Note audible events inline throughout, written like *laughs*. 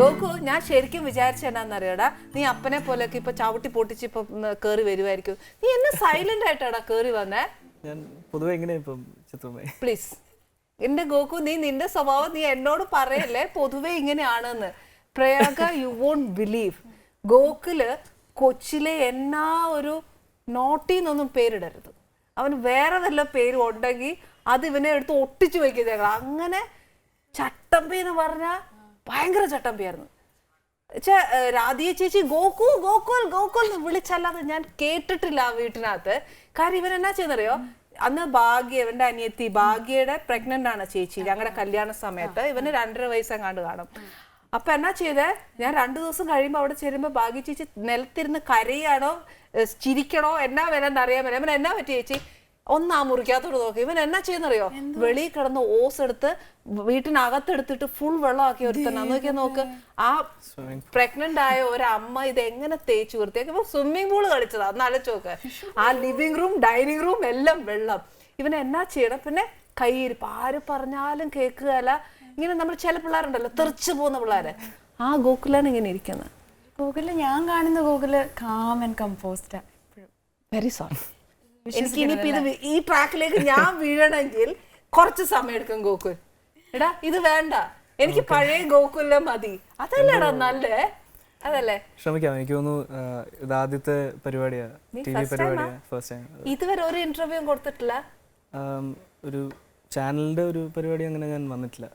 Goku ഞാൻ ശരിക്കും വിചാരിച്ച എന്നാന്നറിയടാ നീ അപ്പനെ പോലെയൊക്കെ ഇപ്പൊ ചവിട്ടി പൊട്ടിച്ച് ഇപ്പൊ കേറി വരുമായിരിക്കും നീ എന്നെ സൈലന്റ് ആയിട്ടാടാ കേറി വന്നേ. ഞാൻ പൊതുവെ എങ്ങനെയാ ഇപ്പം ചിത്രമേ പ്ലീസ് എന്റെ ഗോകു നീ നിന്റെ സ്വഭാവം നീ എന്നോട് പറയല്ലേ പൊതുവെ ഇങ്ങനെയാണെന്ന്. Prayaga you won't believe Gokul കൊച്ചിലെ എന്നാ ഒരു നോട്ടിന്നൊന്നും പേരിടരുത്. അവന് വേറെ വല്ല പേരും ഉണ്ടെങ്കിൽ അത് ഇവനെ എടുത്ത് ഒട്ടിച്ചു വയ്ക്കുന്ന അങ്ങനെ ചട്ടമ്പി എന്ന് പറഞ്ഞാൽ ഭയങ്കര ചട്ടമ്പിയായിരുന്നു. രാധിയ ചേച്ചി ഗോകു ഗോകുൽ ഗോകുൽ എന്ന് വിളിച്ചല്ലാതെ ഞാൻ കേട്ടിട്ടില്ല ആ വീട്ടിനകത്ത്. കാര്യം ഇവൻ എന്നാ ചെയ്യുന്നറിയോ? അന്ന് ഭാഗ്യ ഇവന്റെ അനിയത്തി ഭാഗ്യയുടെ പ്രഗ്നന്റ് ആണ് ചേച്ചി. ഞങ്ങളുടെ കല്യാണ സമയത്ത് ഇവന് രണ്ടര വയസ്സെങ്ങാണ്ട് കാണും. അപ്പൊ എന്നാ ചെയ്തേ? ഞാൻ രണ്ടു ദിവസം കഴിയുമ്പോ അവിടെ ചേരുമ്പോ ഭാഗ്യ ചേച്ചി നിലത്തിരുന്ന് കരയാണോ ചിരിക്കണോ എന്നാ വേണമെന്ന് അറിയാൻ വരാം എന്നാ പറ്റി ചേച്ചി? ഒന്ന് ആ മുറിക്കകത്തോട് നോക്കി. ഇവൻ എന്നാ ചെയ്യുന്നറിയോ? വെളിയിൽ കിടന്ന് ഓസ് എടുത്ത് വീട്ടിനകത്തെടുത്തിട്ട് ഫുൾ വെള്ളമാക്കി ഒരുത്തന്നെ നോക്കിയാ നോക്ക്. ആ പ്രഗ്നന്റ് ആയ ഒരമ്മ ഇത് എങ്ങനെ തേച്ചു വൃത്തിയാക്കി. ഇപ്പൊ സ്വിമ്മിംഗ് പൂൾ കളിച്ചതാ. ഒന്ന് ആലോചിച്ച് നോക്ക്. ആ ലിവിംഗ് റൂം ഡൈനിങ് റൂം എല്ലാം വെള്ളം. ഇവൻ എന്നാ ചെയ്യണം? പിന്നെ കയ്യിരിപ്പ് ആര് പറഞ്ഞാലും കേൾക്കുകയല്ല. ഇങ്ങനെ നമ്മൾ ചില പിള്ളേരുണ്ടല്ലോ തെറിച്ചു പോകുന്ന പിള്ളേര്. ആ ഗോകുലാണ് ഇങ്ങനെ ഇരിക്കുന്നത്. ഗൂഗിളിൽ ഞാൻ കാണുന്ന ഗോകുൽ കാം ആൻഡ് കമ്പോസ്റ്റാ വെരി സോറി എനിക്ക് ഇനിയിപ്പോ ഇത് ഈ ട്രാക്കിലേക്ക് ഞാൻ *laughs* വീഴണമെങ്കിൽ കുറച്ച് സമയം എടുക്കും ഗോകുൽ. എടാ ഇത് വേണ്ട. എനിക്ക് പഴയ ഗോകുലെ മതി. അതല്ലേടാ നല്ലേ? അതല്ലേ? ശ്രമിക്കാം എനിക്ക് തോന്നുന്നു ഇത് ആദ്യത്തെ ടി വി ഫസ്റ്റ് ടൈം ഇതുവരെ ഒരു ഇന്റർവ്യൂ കൊടുത്തിട്ടില്ല? ഒരു ചാനലിന്റെ ഒരു പരിപാടി അങ്ങനെ ഞാൻ വന്നിട്ടില്ല.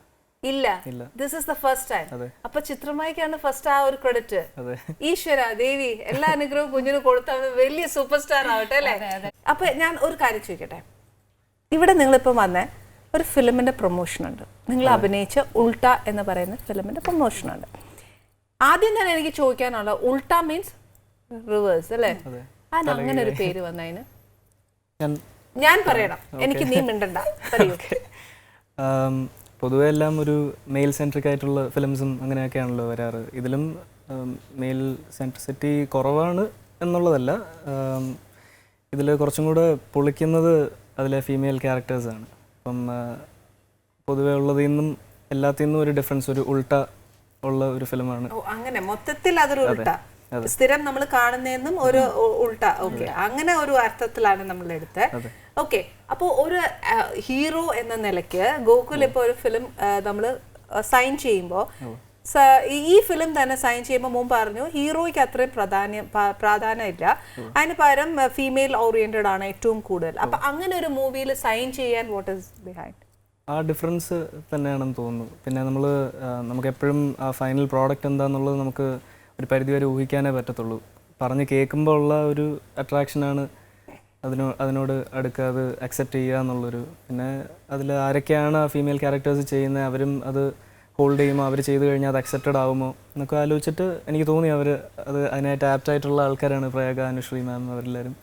ഇല്ല. This is the first time. അപ്പൊ ചിത്രമായിക്കാണ് ഫസ്റ്റ് ആ ഒരു ക്രെഡിറ്റ് അതെ. ഈശ്വര ദേവി എല്ലാ അനുഗ്രഹവും കുഞ്ഞിന് കൊടുത്ത വലിയ സൂപ്പർ സ്റ്റാർ ആവട്ടെ അല്ലേ? അപ്പൊ ഞാൻ ഒരു കാര്യം ചോദിക്കട്ടെ? ഇവിടെ നിങ്ങളിപ്പോ വന്ന ഒരു ഫിലിമിന്റെ പ്രൊമോഷൻ ഉണ്ട്. നിങ്ങൾ അഭിനയിച്ച ഉൾട്ട എന്ന് പറയുന്ന ഫിലിമിന്റെ പ്രൊമോഷൻ ഉണ്ട്. ആദ്യം തന്നെ എനിക്ക് ചോദിക്കാനുള്ള ഉൾട്ട മീൻസ് റിവേഴ്സ് അല്ലേ? അതെ. അങ്ങനെ ഒരു പേര് വന്നതിന്. ഞാൻ പറയണം. എനിക്ക് നീ മിണ്ടണ്ട. *laughs* പൊതുവെ എല്ലാം ഒരു മെയിൽ സെൻട്രിക് ആയിട്ടുള്ള ഫിലിംസും അങ്ങനെയൊക്കെയാണല്ലോ വരാറ്. ഇതിലും മെയിൽ സെൻട്രിസിറ്റി കുറവാണ് എന്നുള്ളതല്ല. ഇതിൽ കുറച്ചും കൂടെ പൊളിക്കുന്നത് അതിലെ ഫീമെയിൽ ക്യാരക്ടേഴ്സാണ് അപ്പം പൊതുവെ ഉള്ളതിൽ നിന്നും എല്ലാത്തിൽ നിന്നും ഒരു ഡിഫറൻസ് ഒരു ഉൾട്ട ഉള്ള ഒരു ഫിലിമാണ് അങ്ങനെ. മൊത്തത്തിൽ അതൊരു ഉൾട്ട. സ്ഥിരം നമ്മൾ കാണുന്നതെന്നും ഒരു ഉൾട്ട. ഓക്കെ അങ്ങനെ ഒരു അർത്ഥത്തിലാണ് നമ്മൾ എടുത്തത്. ഓക്കെ അപ്പോൾ ഒരു ഹീറോ എന്ന നിലയ്ക്ക് ഗോകുൽ ഇപ്പോൾ ഒരു ഫിലിം നമ്മൾ സൈൻ ചെയ്യുമ്പോൾ ഈ ഫിലിം തന്നെ സൈൻ ചെയ്യുമ്പോൾ മുമ്പ് പറഞ്ഞു ഹീറോയ്ക്ക് അത്രയും പ്രാധാന്യം ഇല്ല അതിന് പകരം ഫീമെയിൽ ഓറിയന്റഡ് ആണ് ഏറ്റവും കൂടുതൽ. അപ്പൊ അങ്ങനെ ഒരു മൂവിയിൽ സൈൻ ചെയ്യാൻ വാട്ട് ഇസ് ബിഹൈൻഡ് ആ ഡിഫറൻസ് തന്നെയാണെന്ന് തോന്നുന്നു. പിന്നെ നമ്മൾ നമുക്ക് എപ്പോഴും ആ ഫൈനൽ പ്രോഡക്റ്റ് എന്താണെന്നുള്ളത് നമുക്ക് ഒരു പരിധിവരെ ഊഹിക്കാനേ പറ്റത്തുള്ളൂ. പറഞ്ഞ് കേൾക്കുമ്പോൾ ഉള്ള ഒരു അട്രാക്ഷനാണ് അതിനോ അതിനോട് അടുക്കുക അത് അക്സെപ്റ്റ് ചെയ്യുക എന്നുള്ളൊരു പിന്നെ അതിൽ ആരൊക്കെയാണ് ആ ഫീമെയിൽ ക്യാരക്ടേഴ്സ് ചെയ്യുന്നത് അവരും അത് ഹോൾഡ് ചെയ്യുമോ അവർ ചെയ്തു കഴിഞ്ഞാൽ അത് അക്സെപ്റ്റഡ് ആവുമോ എന്നൊക്കെ ആലോചിച്ചിട്ട് എനിക്ക് തോന്നി അവർ അത് അതിനായിട്ട് ആപ്റ്റ് ആയിട്ടുള്ള ആൾക്കാരാണ് പ്രയാഗ അനുശ്രീ മാം അവരെല്ലാവരും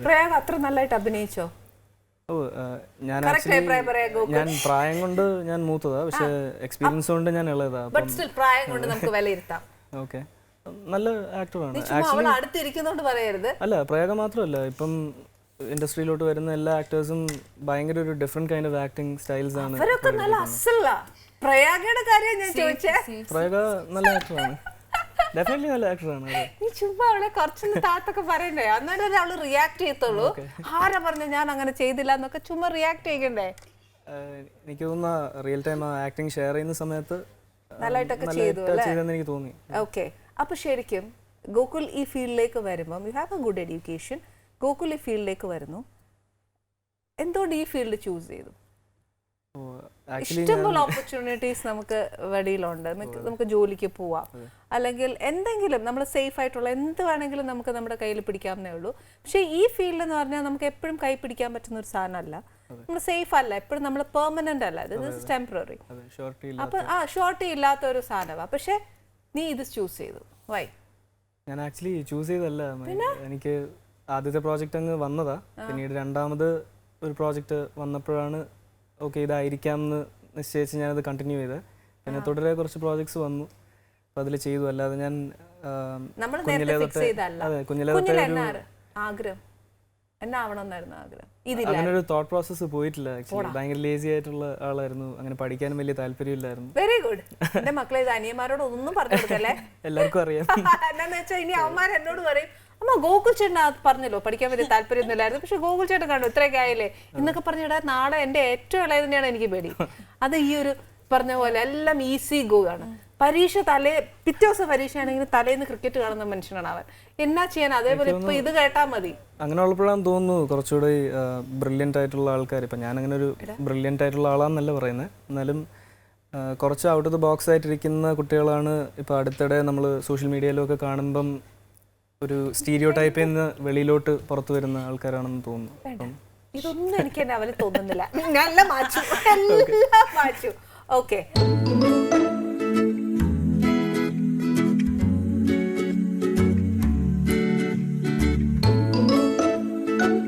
പ്രയാഗ് അത്ര നല്ലതായിട്ട് അഭിനയിച്ചോ? ഓ ഞാൻ ഞാൻ പ്രായം കൊണ്ട് ഞാൻ മൂത്തതാ പക്ഷെ എക്സ്പീരിയൻസ് കൊണ്ട് ഞാൻ ഇളയതാ. പ്രായം കൊണ്ട് നമുക്ക് വിലയിരുത്താം. *laughs* ഓക്കെ നല്ല ആക്ടറാണ് അവൾ അടുത്തിരിക്കുന്നോണ്ട് പറയരുത്. അല്ല പ്രയാഗ മാത്രമല്ല ഇപ്പം ഇൻഡസ്ട്രിയിലോട്ട് വരുന്ന എല്ലാ ആക്ടേഴ്സും ഭയങ്കര ഒരു different kind of acting styles ആണ് അവരൊക്കെ നല്ല അസല. പ്രയാഗയുടെ കാര്യം ഞാൻ ചോദിച്ചേ. പ്രയാഗ നല്ല ആക്ടറാണ് ഡെഫിനറ്റ്ലി നല്ല ആക്ടറാണ് നീ ചുമ്മാ അവളെ കുറച്ചൊന്ന് താത്തൊക്കെ പറയണ്ടേ? അന്നേരം അവൾ റിയാക്ട് ചെയ്യത്തുള്ളൂ. ആരാ പറഞ്ഞു ഞാൻ അങ്ങനെ ചെയ്തില്ല എന്നൊക്കെ ചുമ്മാ റിയാക്ട് ചെയ്യണ്ടേ? എനിക്ക് തോന്നുന്ന റിയൽ ടൈം ആക്ടിങ് ഷെയർ ചെയ്യുന്ന സമയത്ത് നല്ലതായിട്ടൊക്കെ നല്ലതായിട്ട് ചെയ്തു, ചെയ്തെന്ന് എനിക്ക് തോന്നി. ഓക്കെ അപ്പൊ ശരിക്കും ഗോകുൽ ഈ ഫീൽഡിലേക്ക് വരുമ്പം you have a good education Gokul ഈ ഫീൽഡിലേക്ക് വരുന്നു. എന്തുകൊണ്ട് ഈ ഫീൽഡ് ചൂസ് ചെയ്തു? ഇഷ്ടംപോലെ ഓപ്പർച്യൂണിറ്റീസ് നമുക്ക് വെളിയിലുണ്ട് നമുക്ക് ജോലിക്ക് പോവാം. അല്ലെങ്കിൽ എന്തെങ്കിലും നമ്മൾ സേഫ് ആയിട്ടുള്ള എന്ത് വേണമെങ്കിലും നമുക്ക് നമ്മുടെ കയ്യിൽ പിടിക്കാവുന്നേ ഉള്ളൂ. പക്ഷേ ഈ ഫീൽഡ് എന്ന് പറഞ്ഞാൽ നമുക്ക് എപ്പോഴും കൈ പിടിക്കാൻ പറ്റുന്ന ഒരു സാധനമല്ല. നമ്മൾ സേഫ് അല്ല. എപ്പോഴും നമ്മൾ പെർമനന്റ് അല്ല. ഇത് ടെമ്പററി അപ്പൊ ആ ഷോർട്ടി ഇല്ലാത്ത ഒരു സാധനമാണ്. പക്ഷെ നീ ഇത് ചൂസ് ചെയ്തു. വൈ ഞാൻ ആക്ച്വലി ചൂസ് ചെയ്തല്ല എനിക്ക് ആദ്യത്തെ പ്രോജക്റ്റ് അങ്ങ് വന്നതാ. പിന്നീട് രണ്ടാമത് ഒരു പ്രോജക്റ്റ് വന്നപ്പോഴാണ് ഓക്കെ ഇതായിരിക്കാം എന്ന് നിശ്ചയിച്ച് ഞാനത് കണ്ടിന്യൂ ചെയ്തത് പിന്നെ തുടരെ കുറച്ച് പ്രോജക്ട്സ് വന്നു. അപ്പം അതിൽ ചെയ്തു. അല്ലാതെ ഞാൻ കുഞ്ഞിലെ തൊട്ടേ- അതെ കുഞ്ഞിലെ തൊട്ടേ ഒരു ആഗ്രഹം. ആഗ്രഹം? അങ്ങനെ ഒരു തോട്ട് പ്രോസസ്സ് പോയിട്ടില്ല. ആക്ച്വലി ഭയങ്കര ലേസി ആയിട്ടുള്ള ആളായിരുന്നു. അങ്ങനെ പഠിക്കാനും വലിയ താല്പര്യമില്ലായിരുന്നു. വെരി ഗുഡ് എന്റെ മക്കളെ ഇത് അനിയന്മാരോട് ഒന്നും പറഞ്ഞു കൊടുക്കല്ലേ? *laughs* എല്ലാവർക്കും അറിയാം. *laughs* വെച്ചാൽ ഇനി അവന്മാർ എന്നോട് പറയും അമ്മ ഗോകുൽ ചേട്ടൻ അത് പറഞ്ഞല്ലോ പഠിക്കാൻ വലിയ താല്പര്യമൊന്നുമില്ലായിരുന്നു. പക്ഷെ ഗോകുൽ ചേട്ടൻ കണ്ടു ഇത്രയൊക്കെ ആയില്ലേ? എന്നൊക്കെ പറഞ്ഞിടാ നാളെ എന്റെ ഏറ്റവും ഇളയതിനെയാണ് എനിക്ക് പേടി. അത് ഈ ഒരു പറഞ്ഞ പോലെ എല്ലാം ഈസി ഗോ ആണ്. പരീക്ഷ തലേ പിറ്റേ ദിവസം പരീക്ഷയാണെങ്കിൽ തലേന്ന് ക്രിക്കറ്റ് കാണുന്ന മനുഷ്യനാണ് അവൻ. എന്നാ ചെയ്യാൻ? അതേപോലെ ഇപ്പൊ ഇത് കേട്ടാ മതി. അങ്ങനെ ഉള്ളപ്പോഴാണ് തോന്നുന്നു കുറച്ചുകൂടി ബ്രില്യന്റ് ആയിട്ടുള്ള ആൾക്കാർ. ഇപ്പം ഞാൻ അങ്ങനെ ഒരു ബ്രില്യന്റ് ആയിട്ടുള്ള ആളാന്നല്ല പറയുന്നത് എന്നാലും കുറച്ച് ഔട്ട് ഓഫ് ദ ബോക്സ് ആയിട്ടിരിക്കുന്ന കുട്ടികളാണ് ഇപ്പോൾ അടുത്തിടെ നമ്മൾ സോഷ്യൽ മീഡിയയിലൊക്കെ കാണുമ്പം ഒരു സ്റ്റീരിയോ ടൈപ്പിൽ നിന്ന് വെളിയിലോട്ട് പുറത്തു വരുന്ന ആൾക്കാരാണെന്ന് തോന്നുന്നു. അപ്പം ഇതൊന്നും എനിക്ക് എന്നെ അവന് തോന്നുന്നില്ല. *laughs* നല്ല മാച്ചു എല്ലാം മാച്ചു ഓക്കെ